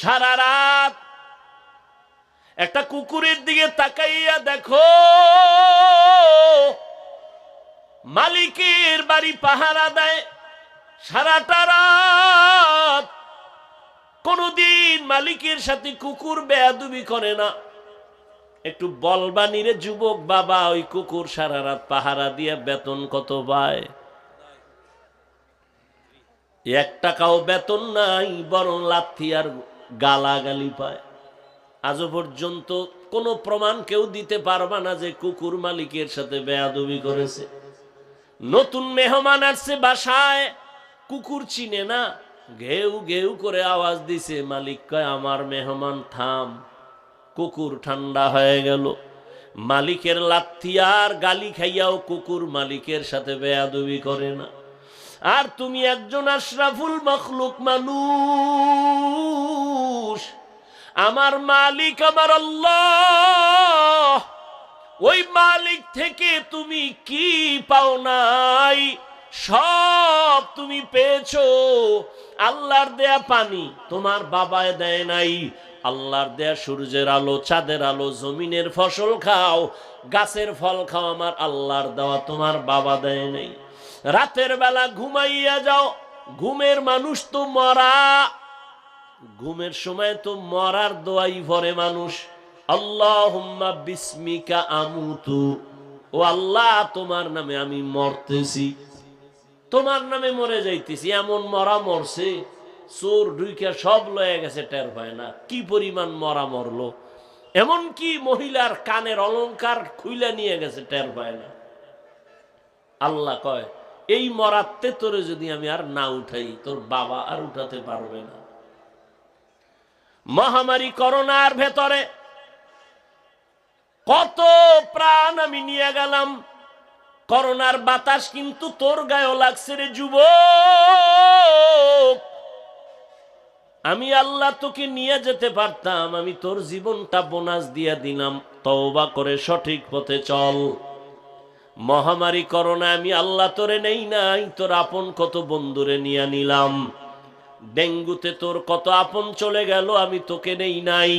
সারা রাত একটা কুকুরের দিকে তাকাইয়া দেখো, মালিকের বাড়ি পাহারা দেয়। সারাটা রাত কোনদিন মালিকের সাথে কুকুর বেয়াদুবি করে না। একটু বলবানি রে যুবক বাবা, ওই কুকুর সারা রাত পাহারা দিয়ে বেতন কত পায়? এক টাকাও বেতন নাই, বরং লাথি আর গালাগালি পায়। আজও পর্যন্ত কোনো প্রমাণ কেউ দিতে পারবা না যে কুকুর মালিকের সাথে বেয়াদবি করেছে। নতুন মেহমান আসছে বাসায়, কুকুর চিনে না। ঘেউ ঘেউ করে আওয়াজ দিছে, মালিক কয়, আমার মেহমান, থাম। কুকুর ঠান্ডা হয়ে গেল। মালিকের লাথি আর গালি খাইয়াও কুকুর মালিকের সাথে বেয়াদবি করে না। আর তুমি একজন আশরাফুল মখলুক মানুষ। আমার মালিক আমার আল্লাহ। ওই মালিক থেকে তুমি কি পাও নাই? সব তুমি পেয়েছ। আল্লাহর দেয়া পানি তোমার বাবায় দেয় নাই। আল্লাহর দেয়া সূর্যের আলো, চাঁদের আলো, জমিনের ফসল খাও। গাছের ফল খাও আমার আল্লাহর দেওয়া তোমার বাবা দেয় নাই। রাতের বেলা ঘুমাইয়া যাও। ঘুমের মানুষ তো মরা। ঘুমের সময় তো মরার দোয়াই ভরে মানুষ। আল্লাহ বিস্মিকা আমুতু। ও আল্লাহ, তোমার নামে আমি মরতেছি। তোমার নামে মরে যাইতেছি, এমন মরা মরছে, চোর ঢুইকা সব লয়ে গেছে, টের পায় না। কি পরিমাণ মরা মরলো। এমন কি মহিলার কানের অলংকার খুইলা নিয়ে গেছে, টের পায় না। আল্লাহ কয়, এই মরাতে তোরে যদি আমি আর না উঠাই, তোর বাবা আর উঠাতে পারবে না। মহামারী করোনার ভেতরে। কত প্রাণ আমি নিয়ে গেলাম। করোনার বাতাস কিন্তু তোর গায়েও লাগছে রে যুব আমি আল্লাহ তোকে নিয়ে যেতে পারতাম, আমি তোর জীবনটা বোনাস দিয়ে দিলাম। তওবা করে সঠিক পথে চল। মহামারী করোনা আমি আল্লাহ তোরে নেই নাই, তোর আপন কত বন্ধুরে নিয়ে নিলাম। ডেঙ্গুতে তোর কত আপন চলে গেল, আমি তোকে নেই নাই।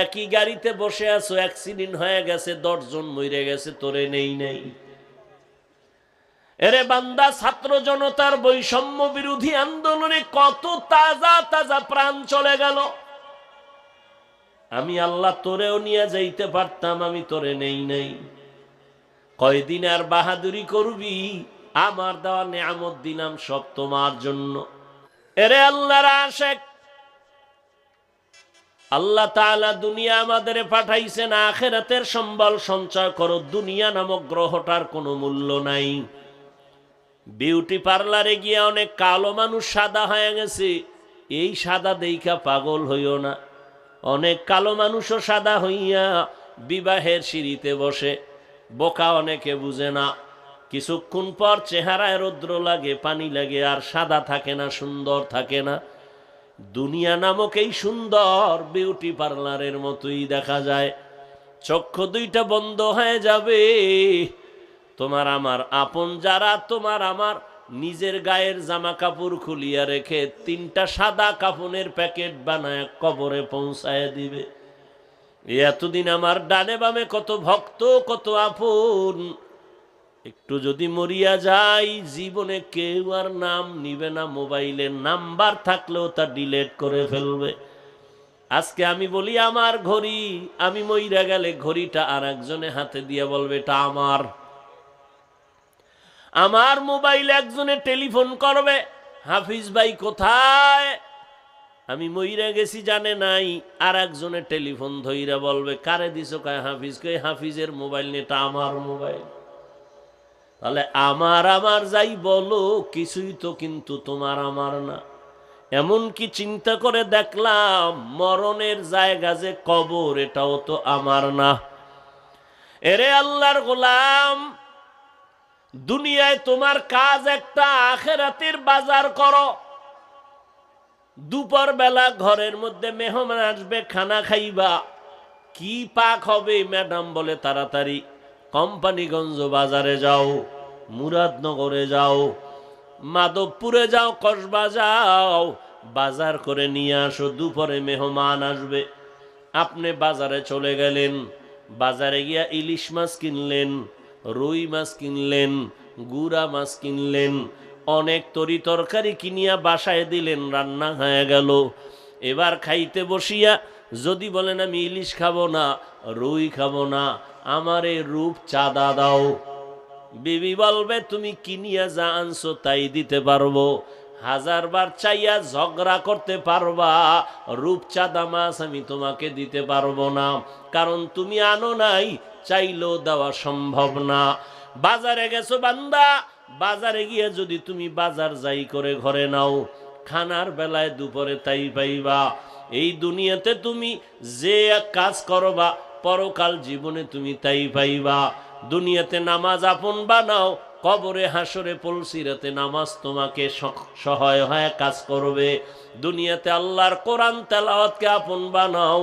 একই গাড়িতে বসে আছো অ্যাক্সিডেন্ট হয়ে গেছে, দশজন মরে গেছে, তোরে নেই নাই। এরে বান্দা, ছাত্র জনতার বৈষম্য বিরোধী আন্দোলনে কত তাজা তাজা প্রাণ চলে গেল। আমি আল্লাহ তোরেও নিয়ে যাইতে পারতাম, আমি তোরে নেই নাই। কয়দিন আর বাহাদুরি করবি, আমার দেওয়া নেয়ামত দিলাম সব তোমার জন্য। এরে আল্লাহর আশেক। আল্লাহ তাআলা দুনিয়া আমাদের পাঠাইছেন, আখেরাতের সম্বল সঞ্চয় করো, দুনিয়া নামক গ্রহটার কোনো মূল্য নাই। বিউটি পার্লারে গিয়ে অনেক কালো মানুষ সাদা হয়ে গেছে, এই সাদা দেইখা পাগল হইও না। অনেক কালো মানুষও সাদা হইয়া বিবাহের সিঁড়িতে বসে, বোকা অনেকে বুঝে না। কিছুক্ষণ পর চেহারায় রৌদ্র লাগে, পানি লাগে, আর সাদা থাকে না, সুন্দর থাকে না। দুনিয়া নামক এই সুন্দর বিউটি পার্লারের মতোই দেখা যায়। চক্ষু দুইটা বন্ধ হয়ে যাবে। তোমার আমার আপন যারা, তোমার আমার নিজের গায়ের জামা কাপড় খুলিয়া রেখে তিনটা সাদা কাপনের প্যাকেট বানায় কবরে পৌঁছায় দিবে। এতদিন আমার ডানে বামে কত ভক্ত, কত আপন। একটু যদি মরিয়া যাই, জীবনে কেউ আর নাম নিবে না মোবাইলে নাম্বার থাকলেও তা ডিলেট করে ফেলবে। আজকে আমি বলি, আমার ঘড়ি। আমি মইরা গেলে ঘড়িটা আর একজনে হাতে দিয়ে বলবে, এটা আমার। আমার মোবাইল একজনে টেলিফোন করবে, হাফিজ ভাই কোথায়? আমি মইরা গেছি, জানে নাই। আর একজনে টেলিফোন ধইরা বলবে, কারে দিছো? কায়, হাফিজ। কে হাফিজের মোবাইল নেটা আমার মোবাইল। তাহলে আমার আমার যাই বলো, কিছুই তো কিন্তু তোমার আমার না। এমন কি চিন্তা করে দেখলাম, মরণের জায়গা যে কবর, এটাও তো আমার না। এরে আল্লাহর গোলাম, দুনিয়ায় তোমার কাজ একটা, আখেরাতের বাজার করো। দুপুর বেলা ঘরের মধ্যে মেহমান আসবে, খানা খাইবা। কি পাক হবে, ম্যাডাম বলে তাড়াতাড়ি। কোম্পানিগঞ্জ বাজারে যাও, মুরাদনগরে যাও, মাধবপুরে যাও, কসবা যাও, বাজার করে নিয়ে আসো, দুপুরে মেহমান আসবে। আপনি বাজারে চলে গেলেন, বাজারে গিয়া ইলিশ মাছ কিনলেন, রুই মাছ কিনলেন, গুড়া মাছ কিনলেন, অনেক তরি তরকারি কিনিয়া বাসায় দিলেন, রান্না হয়ে গেল। এবার খাইতে বসিয়া যদি বলেন আমি ইলিশ খাব না, রুই খাব না, আমার এই রূপ চাঁদা দাও। বিবি বলবে, তুমি কিনিয়া যা আনছো তাই দিতে পারব। হাজার বার চাইয়া ঝগড়া করতে পারবা রূপচাঁদা মাছ আমি তোমাকে দিতে পারব না। কারণ তুমি আনো নাই, চাইলেও দেওয়া সম্ভব না। বাজারে গেছো বান্দা, বাজারে গিয়ে যদি তুমি বাজার যাই করে ঘরে নাও, খানার বেলায় দুপুরে তাই পাইবা। এই দুনিয়াতে তুমি যে কাজ করবা, পরকাল জীবনে তুমি তাই পাইবা। দুনিয়াতে নামাজ আপন বানাও, কবরে, হাসরে, পলসিরাতে নামাজ তোমাকে সহায় হয় কাজ করবে। দুনিয়াতে আল্লাহর কোরআন তেলাওয়াতকে আপন বানাও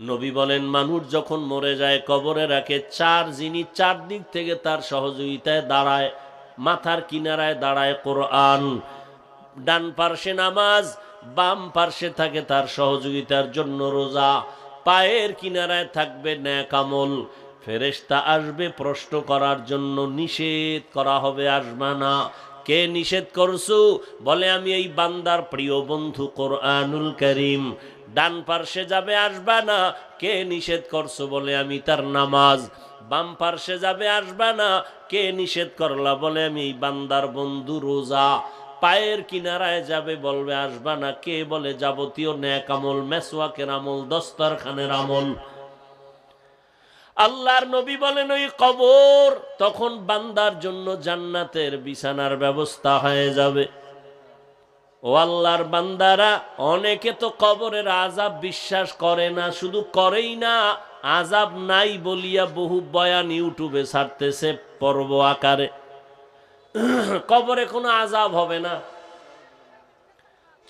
নবী বলেন, মানুষ যখন মরে যায়, কবরে রাখে, চার যিনি চার দিক থেকে তার সহযোগিতায় দাঁড়ায়, মাথার কিনারায় দাঁড়ায় কোরআন। ডান পার্শ্বে নামাজ, বাম পার্শ্বে থাকে তার সহযোগিতার জন্য রোজা। পায়ের কিনারায় থাকবে ন্যাকামল ফেরেশতা আসবে প্রশ্ন করার জন্য নিষেধ করা হবে আসবা না কে নিষেধ করছু? বলে, আমি এই বান্দার প্রিয় বন্ধু কোরআনুল করিম। ডান পার্শ্বে যাবে, আসবা না। কে নিষেধ করছ বলে, আমি তার নামাজ। বাম পার্শ্বে যাবে, আসবা না। কে নিষেধ করলা বলে, আমি এই বান্দার বন্ধু রোজা। পায়ের কিনারায় যাবে, বলবে, আসবা না। কে বলে, যাবতীয় ন্যাক আমল মেসওয়াকের আমল, দস্তরখানের আমল। আল্লাহর নবী বলেন, ওই কবর। তখন বান্দার জন্য জান্নাতের বিছানার ব্যবস্থা হয়ে যাবে। ও আল্লাহর বান্দারা, অনেকে তো কবরের আজাব বিশ্বাস করে না, শুধু করেই না আজাব নাই বলিয়া বহু বয়ান ইউটিউবে ছাড়তেছে পর্ব আকারে। কবরে কোনো আজাব হবে না।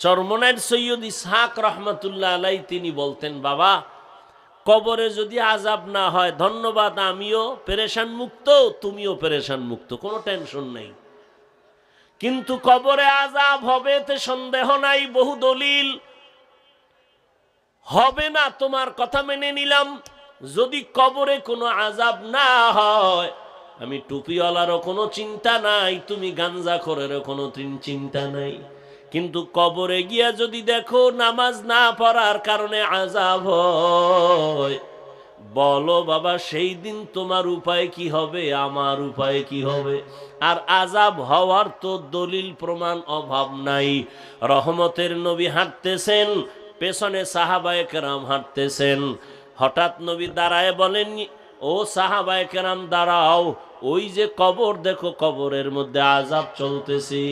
চরমনাইর সৈয়দ ইসহাক রহমতুল্লাহ আলাই তিনি বলতেন, বাবা কবরে যদি আজাব না হয়, ধন্যবাদ, আমিও পেরেশান মুক্ত, তুমিও পেরেশান মুক্ত, কোনো টেনশন নেই। কিন্তু কবরে আজাব হবে এতে সন্দেহ নাই, বহু দলিল। হবে না, তোমার কথা মেনে নিলাম। যদি কবরে কোনো আজাব না হয়, আমি টুপিওয়ালারও কোনো চিন্তা নাই, তুমি গাঞ্জা করেরও কোনো চিন্তা নাই। কিন্তু কবরে গিয়া যদি দেখো নামাজ না পড়ার কারণে আজাব বলো বাবা, সেই দিন তোমার উপায় কি হবে? আমার উপায় কি হবে? আর আজাব হওয়ার তো দলিল প্রমাণ অভাব নাই। রহমতের নবী হাঁটতেছেন, পেছনে সাহাবায়ে কেরাম হাঁটতেছেন। হঠাৎ নবী দাঁড়ায় বলেন, ও সাহাবায়ে কেরাম দাঁড়াও। ওই যে কবর, দেখো কবরের মধ্যে আজাব চলতেছে।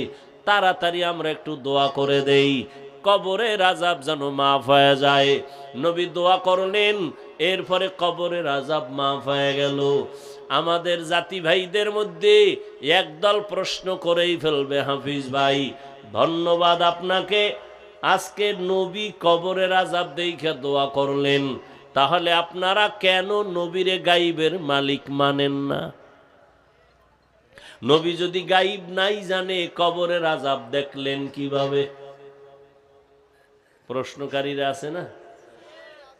তাড়াতাড়ি আমরা একটু দোয়া করে দেই। কবরের আজাব যেন মাফ হয়ে যায়। নবী দোয়া করলেন, এরপরে কবরের আজাব মাফ হয়ে গেল। আমাদের জাতি ভাইদের মধ্যে একদল প্রশ্ন করেই ফেলবে হাফিজ ভাই। ধন্যবাদ আপনাকে। আজকে নবী কবরের আজাব দেখে দোয়া করলেন। তাহলে আপনারা কেন নবীরে গাইবের মালিক মানেন না? নবী যদি গাইব নাই জানে, কবরের আজাব দেখলেন কীভাবে? প্রশ্নকারীরা আছে না?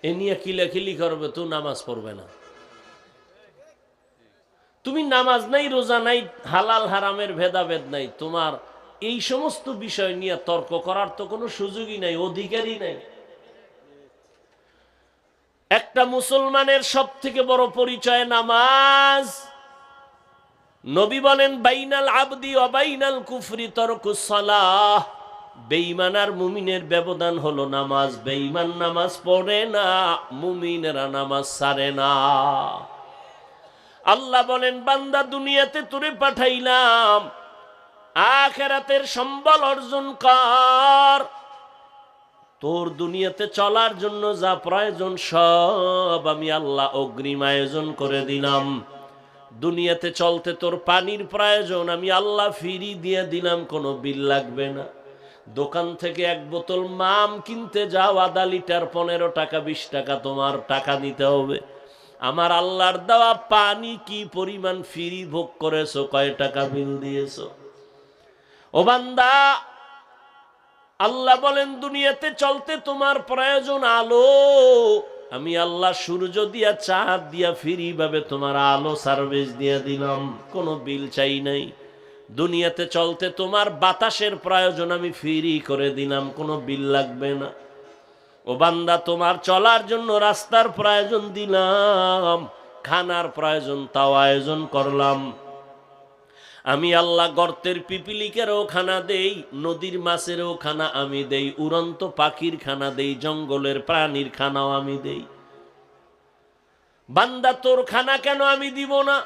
এ নিয়ে কিলাকিলি করবে? তো নামাজ পড়বে না। তুমি নামাজ নাই, রোজা নাই, হালাল, হারামের ভেদাভেদ নাই, তোমার এই সমস্ত বিষয় নিয়ে তর্ক করার তো কোনো সুযোগই নাই, অধিকারই নাই। একটা মুসলমানের সব থেকে বড় পরিচয় নামাজ। নবী বলেন, বাইনাল আবদি অবাইনাল কুফরি তরকুস সালাহ। বেঈমান আর মুমিনের ব্যবধান হলো নামাজ। বেঈমান নামাজ পড়ে না, মুমিনেরা নামাজ সারে না। আল্লাহ বলেন, বান্দা দুনিয়াতে তোরে পাঠাইলাম, আখেরাতের সম্বল অর্জন কর। তোর দুনিয়াতে চলার জন্য যা প্রয়োজন সব আমি আল্লাহ অগ্রিম আয়োজন করে দিলাম। দুনিয়াতে চলতে তোর পানির প্রয়োজন, আমি আল্লাহ ফিরি দিয়ে দিলাম, কোনো বিল লাগবে না। দোকান থেকে এক বোতল মাম কিনতে যাও, আধা লিটার পনেরো টাকা, বিশ টাকা তোমার টাকা নিতে হবে। আমার আল্লাহর দেওয়া পানি কি পরিমাণ ফিরি ভোগ করেছ, কয় টাকা বিল দিয়েছ? ও বান্দা, আল্লাহ বলেন, দুনিয়াতে চলতে তোমার প্রয়োজন আলো। আমি আল্লাহ সূর্য দিয়া, চাঁদ দিয়া ফিরি ভাবে তোমার আলো সার্ভিস দিয়া দিলাম। কোনো বিল চাই নাই। দুনিয়াতে চলতে তোমার বাতাসের প্রয়োজন আমি ফ্রি করে দিলাম, কোনো বিল লাগবে না। ও বান্দা, তোমার চলার জন্য রাস্তার প্রয়োজন দিলাম, খানার প্রয়োজন তাও আয়োজন করলাম। আমি আল্লাহ গর্তের পিপিলিকেরও খানা দেই, নদীর মাছেরও খানা আমি দেই, উড়ন্ত পাখির খানা দেই, জঙ্গলের প্রাণীর খানাও আমি দেই। বান্দা তোর খানা কেন আমি দিব না?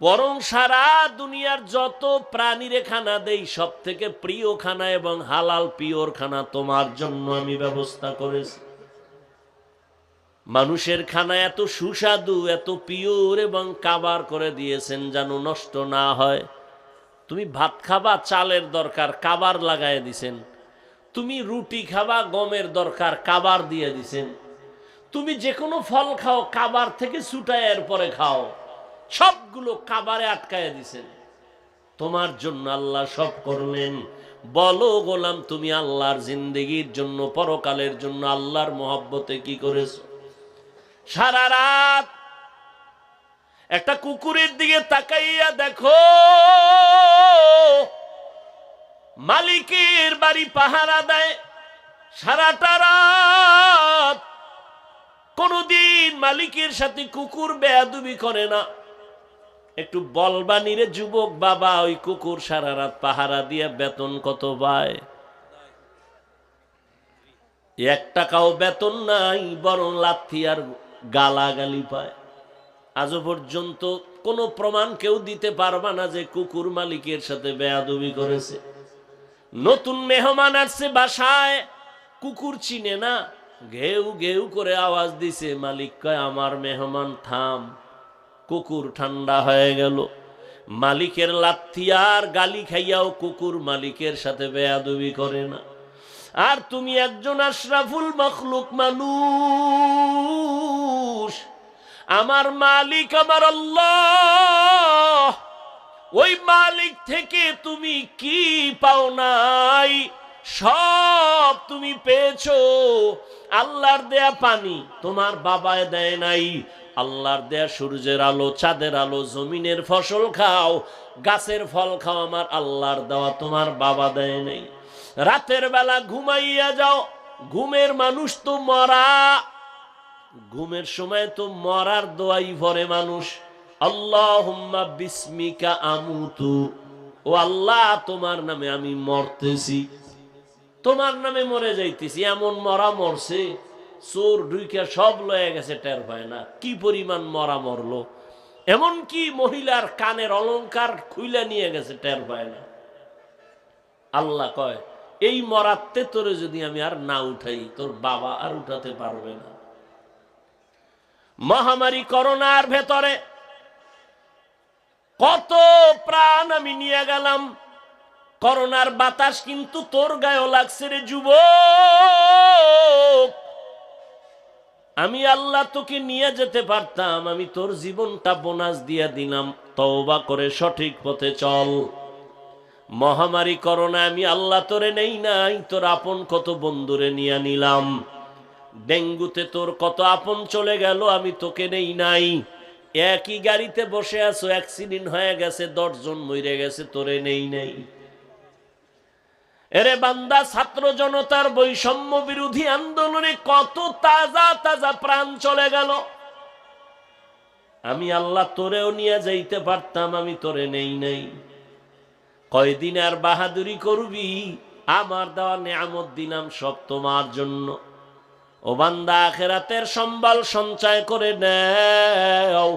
বরং সারা দুনিয়ার যত প্রাণীরে খানা দেই সব থেকে প্রিয় খানা এবং হালাল পিওর খানা তোমার জন্য আমি ব্যবস্থা করেছি। মানুষের খানা এত সুস্বাদু, এত পিওর এবং কাবার করে দিয়েছেন যেন নষ্ট না হয়। তুমি ভাত খাবা, চালের দরকার, কাবার লাগায় দিছেন। তুমি রুটি খাবা, গমের দরকার, কাবার দিয়ে দিছেন। তুমি যে কোনো ফল খাও, কাবার থেকে ছুটায় পরে খাও। সবগুলো কাবারে আটকায় দিছেন। তোমার জন্য আল্লাহ সব করলেন। বলো গোলাম, তুমি আল্লাহর জিন্দগির জন্য, পরকালের জন্য আল্লাহর মহব্বতে কি করেছ? সারা রাত একটা কুকুরের দিকে তাকাইয়া দেখো, মালিকের বাড়ি পাহারা দেয়। সারাটা রাত কোনদিন মালিকের সাথে কুকুর বেয়াদুবি করে না। একটু বলবানি রে যুবক বাবা, ওই কুকুর সারা রাত পাহারা দিয়ে বেতন কত পায়? এক টাকাও বেতন নাই, বরং লাথি আর গালাগালি পায়। আজও পর্যন্ত কোনো প্রমাণ কেউ দিতে পারবা না যে কুকুর মালিকের সাথে বেয়াদবি করেছে। নতুন মেহমান আসছে বাসায়, কুকুর চিনে না। ঘেউ ঘেউ করে আওয়াজ দিছে, মালিক কয়, আমার মেহমান, থাম। কুকুর ঠান্ডা হয়ে গেল। মালিকের লাথি আর গালি খাইয়াও কুকুর মালিকের সাথে বেয়াদবি করে না। আর তুমি একজন আশরাফুল মখলুক মানুষ। আমার মালিক আমার আল্লাহ। ওই মালিক থেকে তুমি কি পাও নাই? সব তুমি পেয়েছ। আল্লাহর দেয়া পানি তোমার বাবায় দেয় নাই। আল্লাহর দেয়া সূর্যের আলো, চাঁদের আলো, জমিনের ফসল খাও। গাছের ফল খাও আমার আল্লাহর দেওয়া তোমার বাবা দেয় নাই। রাতের বেলা ঘুমাইয়া যাও। ঘুমের মানুষ তো মরা। ঘুমের সময় তো মরার দোয়াই ভরে মানুষ। আল্লাহ বিস্মিকা আমুতু। ও আল্লাহ, তোমার নামে আমি মরতেছি। তোমার নামে মরে যাইতেছি, এমন মরা মরছে। চোর ঢুইকা সব লয়ে গেছে, টের পায় না। কি পরিমাণ মরা মরলো। এমন কি মহিলার কানের অলংকার খুইলা নিয়ে গেছে, টের পায় না। আল্লাহ কয় এই মরাত্তে তোরে যদি আমি আর না উঠাই, তোর বাবা আর উঠাতে পারবে না। মহামারী করোনার ভেতরে কত প্রাণ আমি নিয়ে গেলাম। করোনার বাতাস কিন্তু তোর গায়েও লাগছে রে যুব আমি আল্লাহ তোকে নিয়ে যেতে পারতাম, আমি তোর জীবনটা বোনাস দিয়ে দিলাম। তওবা করে সঠিক পথে চল। মহামারী করোনা, আমি আল্লাহ তোরে নেই নাই, তোর আপন কত বন্ধুরে নিয়ে নিলাম। ডেঙ্গুতে তোর কত আপন চলে গেল, আমি তোকে নেই নাই। একই গাড়িতে বসে আছো অ্যাক্সিডেন্ট হয়ে গেছে, দশজন মরে গেছে, তোরে নেই নেই। এরে বান্দা, ছাত্র জনতার বৈষম্য বিরোধী আন্দোলনে কত তাজা তাজা প্রাণ চলে গেল। আমি আল্লাহ তোরেও নিয়ে যাইতে পারতাম, আমি তোরে নেই নেই। কয়দিন আর বাহাদুরি করবি? আমার দেওয়া নিয়ামত দিলাম সব তোমার জন্য। ও বান্দা, আখেরাতের সম্বল সঞ্চয় করে নেও।